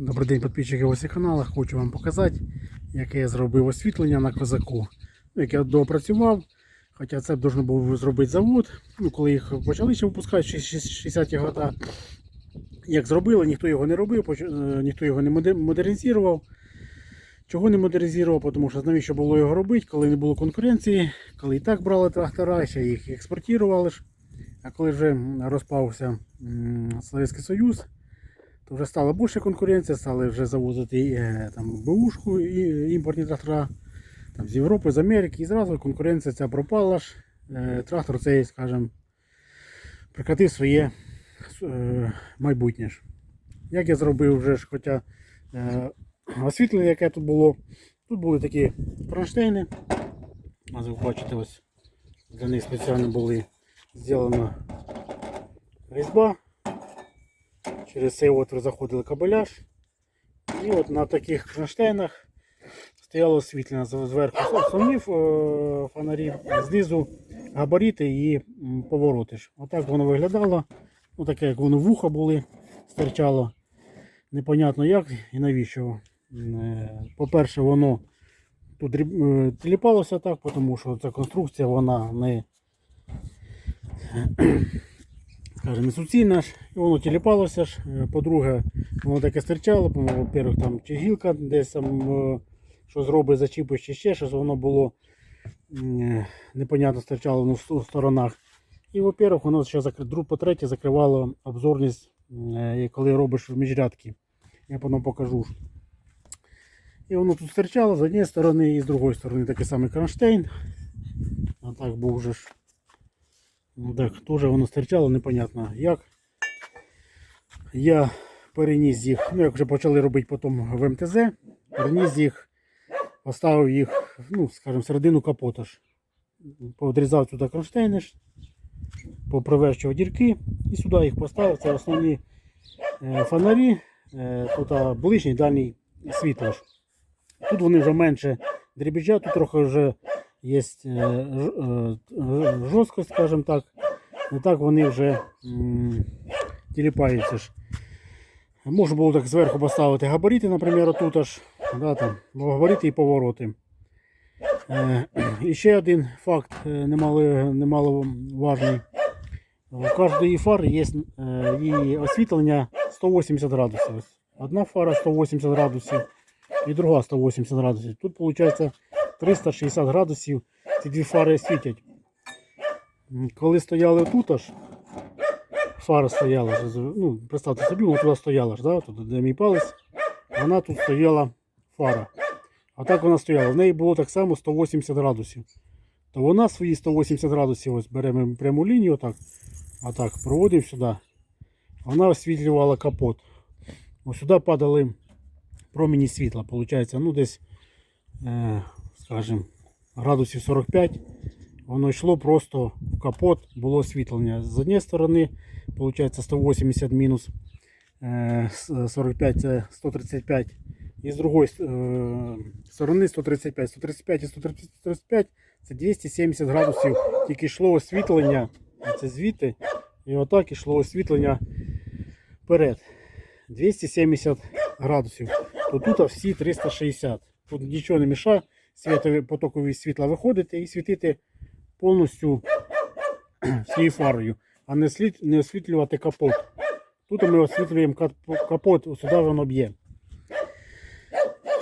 Добрий день, підписчики ось каналу. Хочу вам показати, яке я зробив освітлення на козаку. Ну, як я доопрацював, хоча це б должен був зробити завод. Ну, коли їх почали ще випускати, 60-ті роки. Як зробили, ніхто його не робив, е, ніхто його не модернізував. Чого не модернізував? Тому що навіщо було його робити, коли не було конкуренції, коли і так брали трактора, ще їх експортували. А коли вже розпався Совєтський Союз, то вже стала більше конкуренція, стали вже завозити е, там бушку і імпортні трактора там, з Європи, з Америки, і зразу конкуренція ця пропала ж. Е, Трактор цей, скажімо, прикатив своє е, майбутнє. ж. Як я зробив вже ж, хоча е, освітлення, яке тут було, тут були такі кронштейни. А ви бачите, ось для них спеціально були зроблена різьба. Через цей отвір заходили кабеляж. І от на таких кронштейнах стояло освітлення зверху основні е, фонарі, знизу габарити і повороти. Отак воно виглядало. Ну, таке, як воно вуха були, стирчало. Непонятно як і навіщо. Е, По-перше, воно тут е, тіліпалося так, тому що ця конструкція вона не скажімо, суцільна ж, і воно тіліпалося ж. Е, По-друге, воно таке стирчало, во-первых, там чи гілка десь там е, що зробить, зачіпиш, чи ще щось, воно було е, непонятно стирчало на с- сторонах. І, во-первых, воно ще по-третє, закривало обзорність, коли робиш в міжрядки. Я потім покажу. І воно тут стирчало з однієї сторони і з другої сторони такий самий кронштейн. А так був вже ж. Так, теж воно стирчало, непонятно як. Я переніс їх, ну як вже почали робити потім в МТЗ, переніс їх, поставив їх, ну, скажімо, середину капота ж. Подрізав туди кронштейни, попривещував дірки і сюди їх поставив. Це основні е, фонарі, е, тут ближній дальній світло. Тут вони вже менше дрібіжать, тут трохи вже є е, е, жорсткость, скажімо так. Не так вони вже тіліпаються ж. Можна було так зверху поставити габарити, наприклад, отут аж. Да, там, габарити і повороти. Е, і ще один факт немало, немало. У кожної фари є її освітлення 180 градусів. Одна фара 180 градусів і друга 180 градусів. Тут виходить 360 градусів ці дві фари світять. Коли стояли тут аж, фара стояла, ну, представте собі, вона туди стояла да, тут, де мій палець, вона тут стояла фара. А так вона стояла. В неї було так само 180 градусів. То вона свої 180 градусів, ось беремо пряму лінію, отак, а так, проводимо сюди. Вона освітлювала капот. Ось сюди падали промені світла, виходить, ну десь, е, скажімо, градусів 45. Воно йшло просто в капот, було освітлення. З однієї сторони, виходить, 180 мінус е, 45 це 135. І з другої е, сторони 135. 135 і 135 це 270 градусів. Тільки йшло освітлення. Це звідти. І отак йшло освітлення вперед. 270 градусів. То тут всі 360. Тут нічого не мішає. Світові потокові світла виходити і світити повністю всією фарою, а не, слід, не освітлювати капот. Тут ми освітлюємо капот, сюди воно б'є.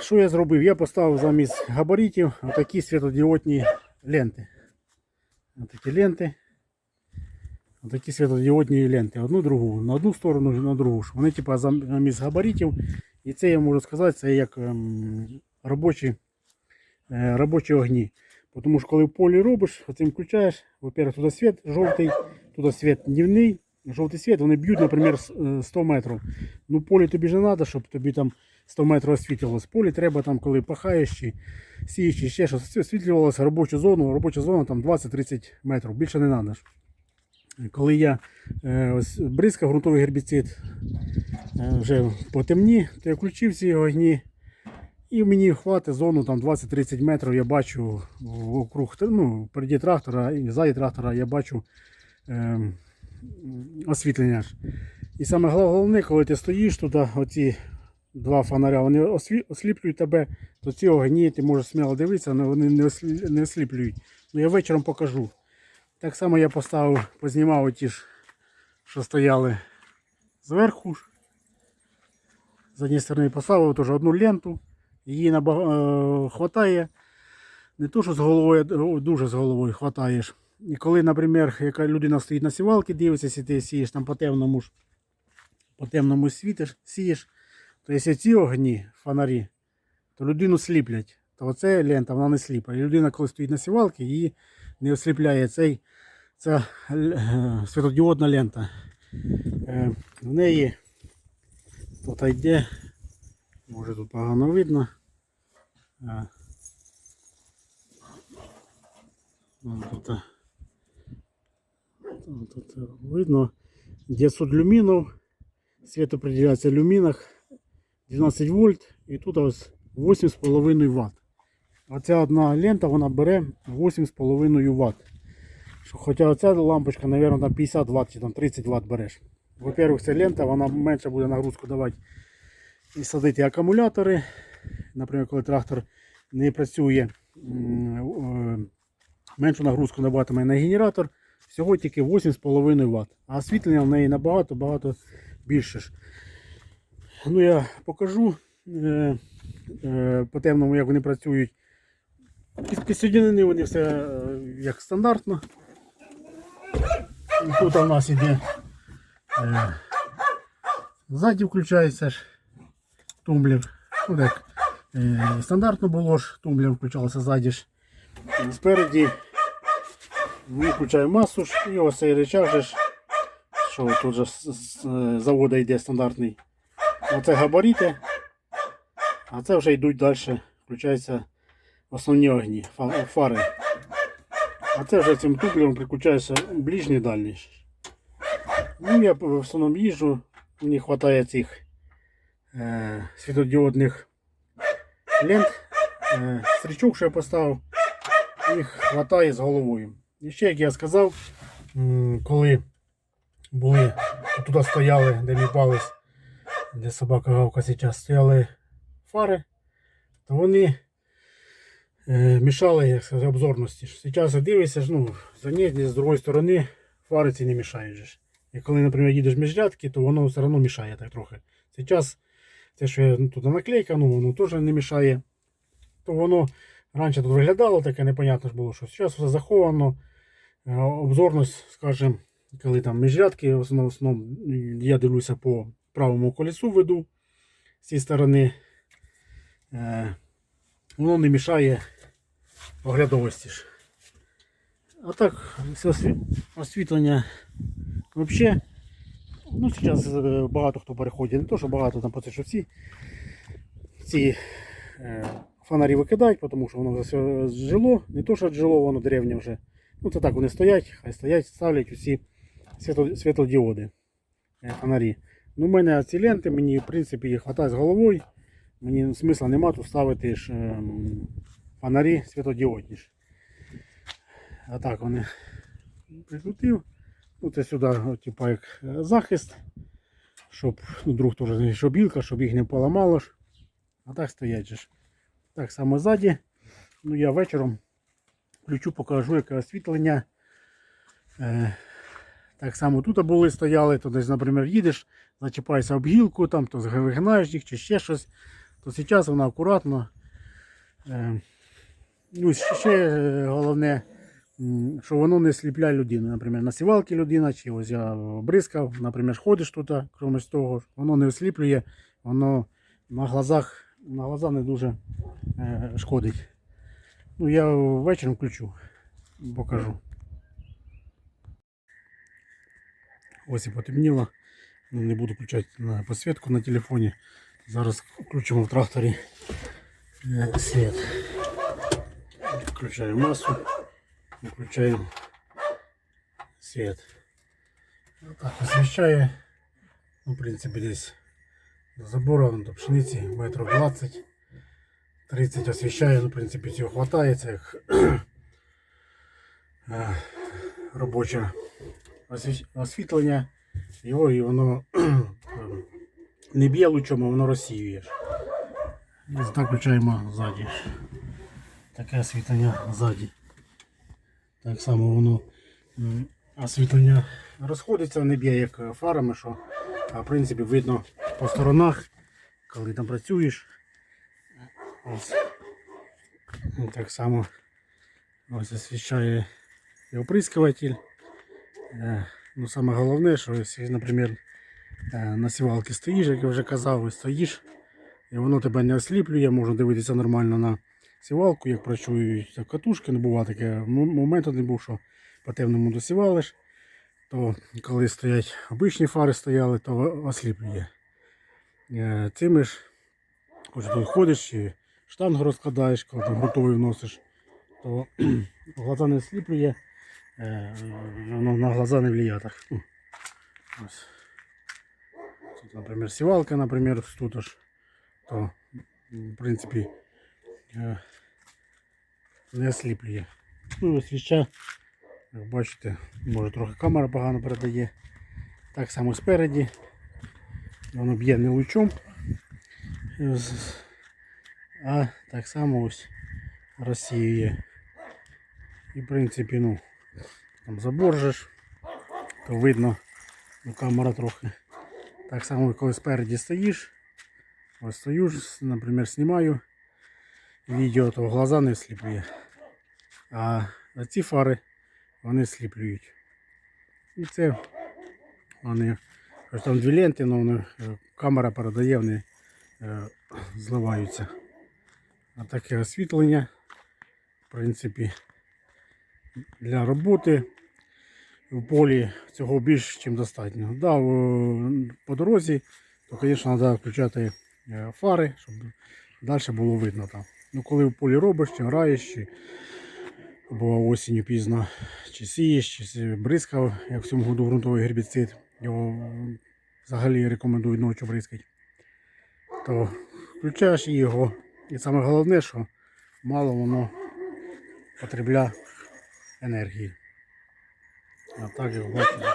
Що я зробив? Я поставив замість габаритів отакі світлодіодні ленти. Отакі ленти. Отакі світлодіодні ленти. Одну другу, на одну сторону, на другу. Вони зам- замість габаритів. І це я можу сказати, це як ем, робочі, робочі огні. Тому що коли в полі робиш, оцим включаєш, во-первых, туди світ жовтий, туди світ дневний, жовтий світ, вони б'ють, наприклад, е, 100 метрів. Ну, полі тобі ж не треба, щоб тобі там 100 метрів освітлювалося. Полі треба, там, коли пахаєш чи сієш, чи ще щось, освітлювалося робочу зону, робоча зона там 20-30 метрів, більше не треба. Коли я е, ось, бризкав ґрунтовий гербіцид е, вже по темні, то я включив ці огні. І мені хватить зону там 20-30 метрів, я бачу вокруг, ну, впереді трактора і ззаді трактора я бачу ем, освітлення. І саме головне, коли ти стоїш тут, оці два фонаря, вони осліплюють тебе, то ці огні ти можеш сміло дивитися, але вони не, осліплюють. Ну я вечором покажу. Так само я поставив, познімав ті ж, що стояли зверху. З однієї сторони поставив одну ленту. Її набага... хватає. Не то, що з головою, дуже з головою хватаєш. І коли, наприклад, яка людина стоїть на сівалці, дивиться, якщо ти сієш там по темному ж, по темному світиш, сієш, то якщо ці огні, фонарі, то людину сліплять. То оце лента, вона не сліпає. І людина, коли стоїть на сівалці, її не осліпляє цей, ця е, світлодіодна лента. Е, В неї тут йде, може тут погано видно. Е, Тут, е, тут е, видно 900 люмінов. Свет определяется в люмінах. 12 вольт і тут ось 8,5 Вт. Оця одна лента вона бере 8,5 Вт. Хоча оця лампочка, мабуть, там 50 Вт чи там 30 Вт береш. Во-первых, ця лента вона менше буде нагрузку давати і садити акумулятори. Наприклад, коли трактор не працює, е, меншу нагрузку набагатиме на генератор. Всього тільки 8,5 Вт. А освітлення в неї набагато багато більше. Ну я покажу е, е, по темному, як вони працюють. Під- вони все як стандартно. Тут у нас іде е, ззаді включається тумблер. Ну, так, е, стандартно було ж, тумблер включався ззаді ж. Спереді ми масу ж, і ось цей речах що тут же з заводу йде стандартний. Оце габарити, а це вже йдуть далі, включаються основні огні, фари. А це вже цим тумблером приключається ближній дальній. Ну, я в основному їжджу, мені вистачає цих світодіодних лент, е, стрічок, що я поставив, їх вистачає з головою. І ще, як я сказав, коли були туди стояли, де мій палець, де собака гавка зараз стояли фари, то вони е, мішали як сказати, обзорності. Зараз дивишся, ну, з однієї, з другої сторони фари ці не мішають. І коли, наприклад, їдеш між рядки, то воно все одно мішає так трохи. Зараз те, що я, ну, тут наклейка, ну, воно теж не мішає. То воно раніше тут виглядало, таке непонятно ж було, що зараз все заховано. Е, Обзорність, скажімо, коли там міжрядки, в основному, в основному я дивлюся по правому колесу веду з цієї сторони. Е, воно не мішає оглядовості ж. А так, все освітлення взагалі. Ну, зараз е, багато хто переходить, не то, що багато там що всі ці е, фонарі викидають, тому що воно все жило. Не то, що жило, воно деревня вже. Ну, це так вони стоять, хай стоять, ставлять усі світло, світлодіоди, е, фонарі. Ну, у мене ці ленти, мені в принципі їх хватає з головою. Мені смисла нема тут ставити ж, ем, фонарі світлодіодні. А так вони прикрутив. Ну, сюди, от, типа, як е, захист, щоб ну, друг теж щоб білка, щоб їх не поламало. А так стоять. Так само ззаді. Ну я вечором включу, покажу, яке освітлення. Е, так само тут були стояли, то десь, наприклад, їдеш, зачіпаєшся об гілку, там, то вигинаєш їх чи ще щось. То зараз вона акуратно. Е, ну, ще е, головне, що воно не сліпляє людину. Наприклад, на сівалки людина, чи ось я бризкав, наприклад, ходиш тут, крім того, воно не осліплює, воно на глазах, на глаза не дуже е, шкодить. Ну, я ввечері включу, покажу. Ось і потемніло. Ну, Не буду включати на підсвітку на телефоні. Зараз включимо в тракторі е, світ. Включаю масу, включаємо світ. Так освіщає. Ну, в принципі, десь до забору, до пшениці, метрів 20. 30 освіщає, ну, в принципі, цього хватає, це як е, робоче освітлення. Його і воно не б'є лучом, а воно розсіює. І так включаємо ззаді. Таке освітлення ззаді. Так само воно освітлення розходиться, не б'є як фарами, що в принципі видно по сторонах, коли там працюєш. Ось. Так само ось освіщає і оприскуватель. Е, Ну, саме головне, що якщо, наприклад, е, на сівалці стоїш, як я вже казав, і стоїш, і воно тебе не осліплює, можна дивитися нормально на сівалку, як працюють катушки. Ну, буває таке момент один був, що по темному досівалиш, то коли стоять обичні фари стояли, то осліплює. Е, Цими ж, хоч тут ходиш і штангу розкладаєш, коли там готовий вносиш, то глаза не осліплює, е, воно на глаза не влияє. Так. Ось. Тут, наприклад, сівалка, наприклад, тут аж, то, в принципі, не осліплює. Ну, і ось свіча, як бачите, може трохи камера погано передає. Так само спереді. Воно б'є не лучом. Е, А так само ось розсіює. І в принципі, ну, там забор же ж, то видно, ну, камера трохи. Так само, коли спереді стоїш, ось стою, наприклад, знімаю відео, то глаза не сліплює. А ці фари вони сліплюють. І це вони, хоч там дві ленти, але вони, е, камера передає, вони е, зливаються. А таке освітлення, в принципі, для роботи в полі цього більш ніж достатньо. Да, по дорозі, то, звісно, треба включати е, фари, щоб далі було видно там. Ну, коли в полі робиш, чи граєш, чи або осінню пізно, чи сієш, чи бризкав, як в цьому году ґрунтовий гербіцид, його взагалі рекомендують ночі бризкати, то включаєш його. І саме головне, що мало воно потребляє енергії. А так, як бачите,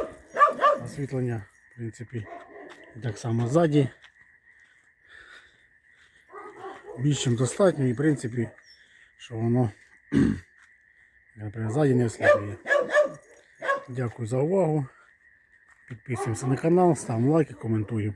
освітлення, в принципі, так само ззаді. Більш чим достатньо і в принципі, що воно ззаді не осліплює. Дякую за увагу. Підписуємося на канал, ставимо лайки, коментуємо.